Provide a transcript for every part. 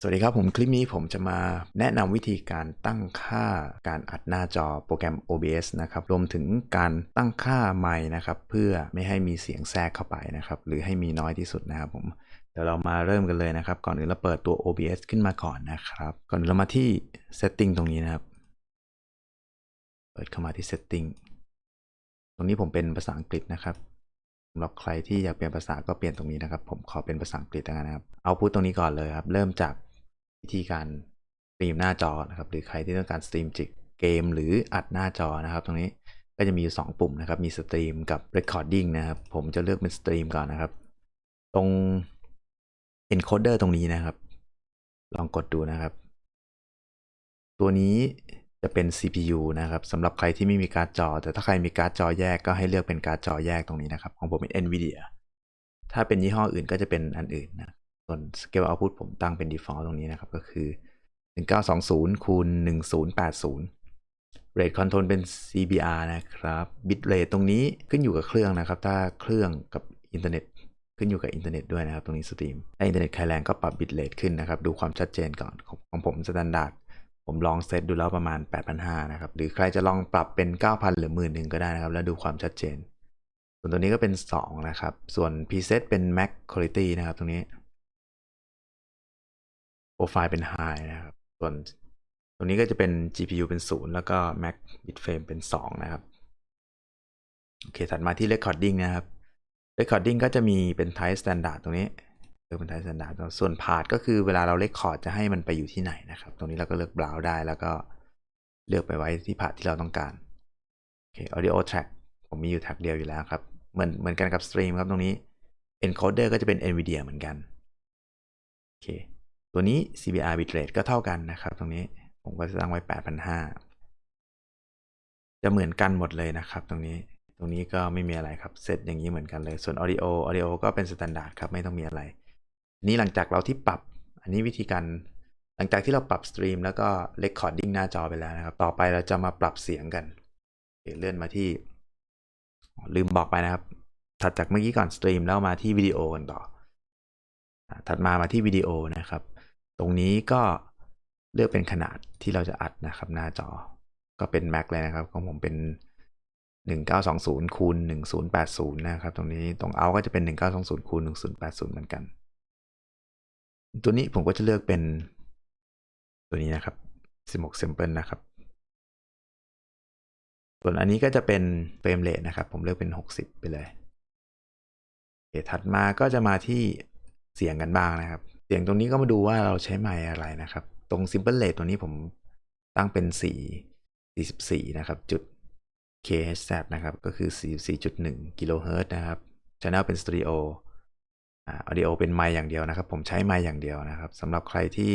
สวัสดีครับ ผมคลิปนี้ผมจะมาแนะนำวิธีการตั้งค่าการอัดหน้าจอโปรแกรม OBS นะครับ รวมถึงการตั้งค่าไมค์นะครับ เพื่อไม่ให้มีเสียงแทรกเข้าไปนะครับ หรือให้มีน้อยที่สุดนะครับผม เดี๋ยวเรามาเริ่มกันเลยนะครับ ก่อนอื่นเราเปิดตัว OBS ขึ้นมาก่อนนะครับ ก่อนอื่นเรามาที่ Setting ตรงนี้นะครับ เปิดเข้ามาที่ Setting ตรงนี้ผมเป็นภาษาอังกฤษนะครับสำหรับใครที่อยากเปลี่ยนภาษาก็เปลี่ยนตรงนี้นะครับ ผมขอเป็นภาษาอังกฤษแล้วกันนะครับ เอาพูดตรงนี้ก่อนเลยครับ เริ่มจาก วิธีการสตรีมหน้าจอนะครับหรือใครที่ต้องการสตรีมจิกเกมหรืออัดหน้าจอนะครับ ตรงนี้ก็จะมีอยู่ 2 ปุ่มนะครับ มีสตรีมกับ Recording นะครับ ผมจะเลือกเป็นสตรีมก่อนนะครับ ตรง encoder ตรงนี้นะครับ ลองกดดูนะครับ ตัวนี้จะเป็น CPU นะครับสำหรับใครที่ไม่มีการ์ดจอ แต่ถ้าใครมีการ์ดจอแยกก็ให้เลือกเป็นการ์ดจอแยกตรงนี้นะครับ ของผมเป็น NVIDIA ถ้าเป็นยี่ห้ออื่นก็จะเป็นอันอื่นนะ ส่วน Scale Output ผมตั้งเป็น default ตรงนี้นะครับ ก็คือ 1920คูณ1080 Rate Control เป็น CBR นะครับ Bit Rate ตรงนี้ขึ้นอยู่กับเครื่องนะครับ ถ้าเครื่องกับอินเทอร์เน็ตขึ้นอยู่กับอินเทอร์เน็ตด้วยนะครับ ตรงนี้สตรีมถ้าอินเทอร์เน็ตใครแรงก็ปรับ Bit Rate ขึ้นนะครับ ดูความชัดเจนก่อนของของผมสแตนดาร์ดผมลองเซตดูแล้วประมาณ 8,500นะครับ หรือใครจะลองปรับเป็น 9,000 หรือ10,000ก็ได้นะครับ แล้วดูความชัดเจน ส่วนตัวนี้ก็เป็น 2 นะครับ ส่วน preset เป็น Max Quality นะครับ ตรงนี้ โปรไฟล์เป็น High นะครับ ส่วนตรงนี้ก็จะเป็น GPU เป็น 0 แล้วก็ Max Bitframe เป็น 2 นะครับ โอเค ถัดมาที่ Recording นะครับ Recording ก็จะมีเป็น Type Standard ตรงนี้เลือกเป็น Type Standard ส่วน Part ก็คือเวลาเรา Record จะให้มันไปอยู่ที่ไหนนะครับ ตรงนี้เราก็เลือก Browse ได้แล้วก็เลือกไปไว้ที่ Part ที่เราต้องการ โอเค Audio Track ผมมีอยู่ track เดียวอยู่แล้วครับ เหมือนเหมือนกันกับ Stream ครับตรงนี้ Encoder ก็จะเป็น NVIDIA เหมือนกัน โอเค ตัวนี้ CBR bitrate ก็เท่ากันนะครับ ตรงนี้ผมก็จะตั้งไว้ 8,500 จะเหมือนกันหมดเลยนะครับ ตรงนี้ ตรงนี้ก็ไม่มีอะไรครับเซตอย่างนี้เหมือนกันเลย ส่วน audio audio ก็เป็น standard ครับ ไม่ต้องมีอะไร นี้หลังจากเราที่ปรับ อันนี้วิธีการ หลังจากที่เราปรับสตรีมแล้วก็ recording หน้าจอไปแล้วนะครับ ต่อไปเราจะมาปรับเสียงกัน เลื่อนมาที่ ลืมบอกไปนะครับ ถัดจากเมื่อกี้ก่อนสตรีมแล้วมาที่วิดีโอกันต่อ ถัดมามาที่วิดีโอนะครับ ตรงนี้ก็เลือกเป็นขนาดที่เราจะอัดนะครับหน้าจอก็เป็น Mac เลยนะครับของผมเป็น 1920คูณ1080 นะครับ ตรงนี้ตรงเอาก็จะเป็น 1920คูณ1080 เหมือนกัน ตัวนี้ผมก็จะเลือกเป็น ตัวนี้นะครับ 16 sample นะครับ ส่วนอันนี้ก็จะเป็นเฟรมเรทนะครับ ผมเลือกเป็น 60 ไปเลยเถัดมาก็จะมาที่เสียงกันบ้างนะครับ เสียงตรงนี้ก็มาดูว่าเราใช้ไมค์อะไรนะครับ ตรง simple rate ตัวนี้ผมตั้งเป็น 4 44 นะครับ จุด KHZ นะครับ ก็คือ 44.1กิโลเฮิรตซ์นะครับ channel เป็นสตูดิโออ่า audio เป็นไมค์อย่างเดียวนะครับ ผมใช้ไมค์อย่างเดียวนะครับสำหรับใครที่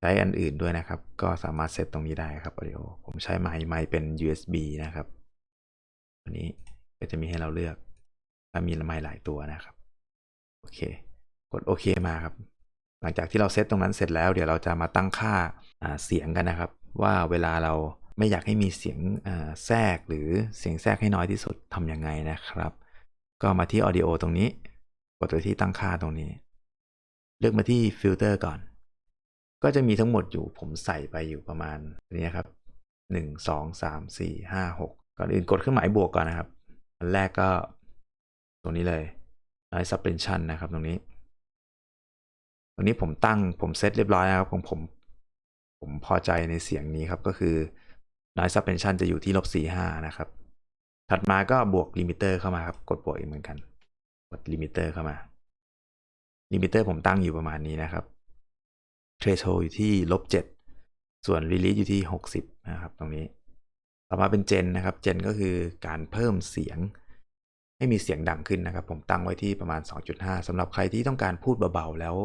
ใช้อันอื่นด้วยนะครับ ก็สามารถเซตตรงนี้ได้ครับ audio ผมใช้ไมค์ไมค์เป็น USB นะครับอันนี้ก็จะมีให้เราเลือกถ้ามีไมค์หลายตัวนะครับ โอเค กดโอเคมาครับ หลังจากที่เราเซตตรงนั้นเสร็จแล้ว เดี๋ยวเราจะมาตั้งค่าเสียงกันนะครับ ว่าเวลาเราไม่อยากให้มีเสียงแทรกหรือเสียงแทรกให้น้อยที่สุดทำยังไงนะครับ ก็มาที่ audio ตรงนี้ กดไปที่ตั้งค่าตรงนี้ เลือกมาที่ฟิลเตอร์ก่อน ก็จะมีทั้งหมดอยู่ผมใส่ไปอยู่ประมาณนี้ครับหนึ่งสองสามสี่ห้าหกก่อนอื่นกดเครื่องหมายบวกก่อนนะครับ อันแรกก็ตรงนี้เลย noise suppression นะครับตรงนี้ ตรงนี้ผมตั้งผมเซตเรียบร้อยนะครับของผม ผมพอใจในเสียงนี้ครับก็คือ noise suppression จะอยู่ที่ลบสี่ห้านะครับ ถัดมาก็บวกลิมิเตอร์เข้ามาครับ กดบวกอีกเหมือนกัน กดลิมิเตอร์เข้ามาลิมิเตอร์ผมตั้งอยู่ประมาณนี้นะครับ threshold อยู่ที่ลบเจ็ดส่วน release อยู่ที่หกสิบนะครับตรงนี้ ต่อมาเป็นเจนนะครับ เจนก็คือการเพิ่มเสียง ให้มีเสียงดังขึ้นนะครับ ผมตั้งไว้ที่ประมาณ 2.5สำหรับใครที่ต้องการพูดเบาๆ แล้ว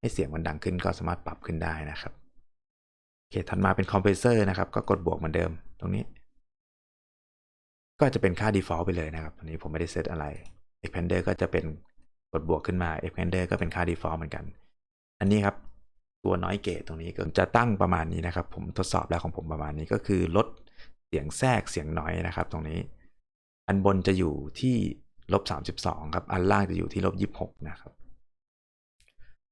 ให้เสียงมันดังขึ้นก็สามารถปรับขึ้นได้นะครับโอเคถัดมาเป็นคอมเพรสเซอร์นะครับ ก็กดบวกเหมือนเดิมตรงนี้ ก็จะเป็นค่า default ไปเลยนะครับตรงนี้ผมไม่ได้เซตอะไร expander ก็จะเป็นกดบวกขึ้นมา expander ก็เป็นค่า default เหมือนกัน อันนี้ครับตัว noise gate ตรงนี้ก็จะตั้งประมาณนี้นะครับ ผมทดสอบแล้วของผมประมาณนี้ก็คือลดเสียงแทรกเสียงน้อยนะครับ ตรงนี้ อันบนจะอยู่ที่ลบ32ครับ อันล่างจะอยู่ที่ลบ26นะครับ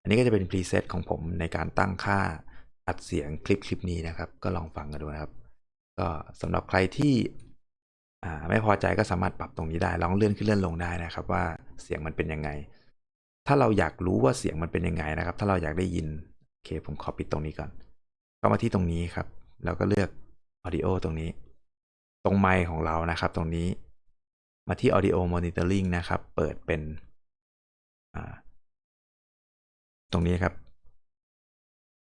อันนี้ก็จะเป็นพรีเซตของผมในการตั้งค่าอัดเสียงคลิปคลิปนี้นะครับ ก็ลองฟังกันดูนะครับ ก็สำหรับใครที่ไม่พอใจก็สามารถปรับตรงนี้ได้ ลองเลื่อนขึ้นเลื่อนลงได้นะครับ ว่าเสียงมันเป็นยังไง ถ้าเราอยากรู้ว่าเสียงมันเป็นยังไงนะครับ ถ้าเราอยากได้ยินโอเคผมขอปิดตรงนี้ก่อนก็มาที่ตรงนี้ครับแล้วก็เลือก audio ตรงนี้ ตรงไมค์ของเรานะครับ ตรงนี้มาที่ audio monitoring นะครับ เปิดเป็นอ่า รงนี้ครับ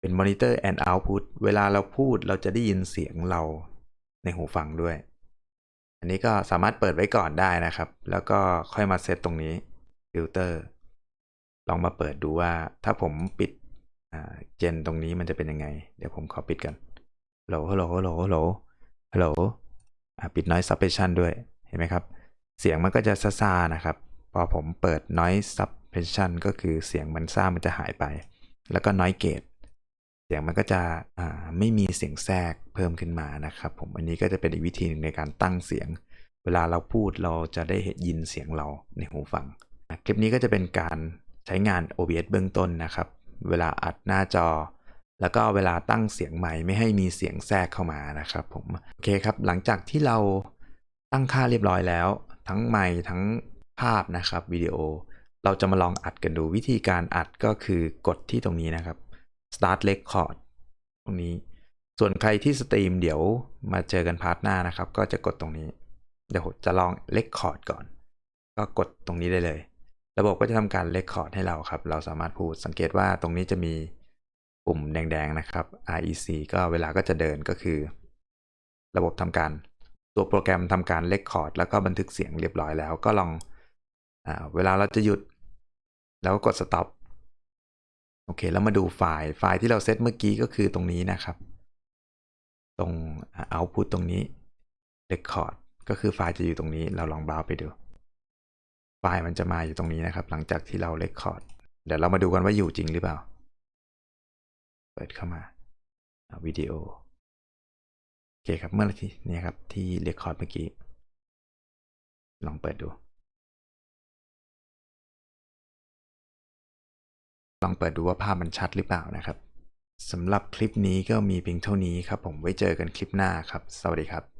เป็น monitor and output เวลาเราพูดเราจะได้ยินเสียงเราในหูฟังด้วย อันนี้ก็สามารถเปิดไว้ก่อนได้นะครับ แล้วก็ค่อยมาเซตตรงนี้ฟิลเตอร์ลองมาเปิดดูว่าถ้าผมปิดเจนตรงนี้มันจะเป็นยังไง เดี๋ยวผมขอปิดกันฮัลโหลฮัลโหลฮัลโหลฮัลโหลฮัลโหลปิด noise suppression ด้วย เห็นไหมครับ เสียงมันก็จะซ่าๆนะครับ พอผมเปิด noise suppression ก็คือเสียงมันซ่ามันจะหายไป แล้วก็ noise gate เสียงมันก็จะไม่มีเสียงแทรกเพิ่มขึ้นมานะครับ ผมอันนี้ก็จะเป็นอีกวิธีหนึ่งในการตั้งเสียง เวลาเราพูดเราจะได้ยินเสียงเราในหูฟัง คลิปนี้ก็จะเป็นการใช้งาน OBS เบื้องต้นนะครับ เวลาอัดหน้าจอ แล้วก็เวลาตั้งเสียงใหม่ไม่ให้มีเสียงแทรกเข้ามานะครับผมโอเคครับหลังจากที่เราตั้งค่าเรียบร้อยแล้ว ทั้งไมค์ทั้งภาพนะครับวิดีโอ เราจะมาลองอัดกันดูวิธีการอัดก็คือกดที่ตรงนี้นะครับ start record ตรงนี้ ส่วนใครที่สตรีมเดี๋ยวมาเจอกันพาร์ทหน้านะครับ ก็จะกดตรงนี้ เดี๋ยวจะลอง record ก่อน ก็กดตรงนี้ได้เลย ระบบก็จะทำการ record ให้เราครับ เราสามารถพูดสังเกตว่าตรงนี้จะมีปุ่มแดงๆนะครับ REC ก็เวลาก็จะเดินก็คือ ระบบทำการตัวโปรแกรมทำการ record แล้วก็บันทึกเสียงเรียบร้อยแล้ว ก็ลองอเวลาเราจะหยุด แล้วก็กด stop โอเค แล้วมาดูไฟล์ ไฟล์ที่เราเซตเมื่อกี้ก็คือตรงนี้นะครับ ตรง output ตรงนี้ record ก็คือไฟล์จะอยู่ตรงนี้ เราลองเบราว์ไปดู ไฟล์มันจะมาอยู่ตรงนี้นะครับ หลังจากที่เรา record เดี๋ยวเรามาดูกันว่าอยู่จริงหรือเปล่า เปิดเข้ามาวิดีโอ โอเคครับ เมื่อที่นี่ครับ ที่ record เมื่อกี้ ลองเปิดดู ลองเปิดดูว่าภาพมันชัดหรือเปล่านะครับสำหรับคลิปนี้ก็มีเพียงเท่านี้ครับผมไว้เจอกันคลิปหน้าครับ สวัสดีครับ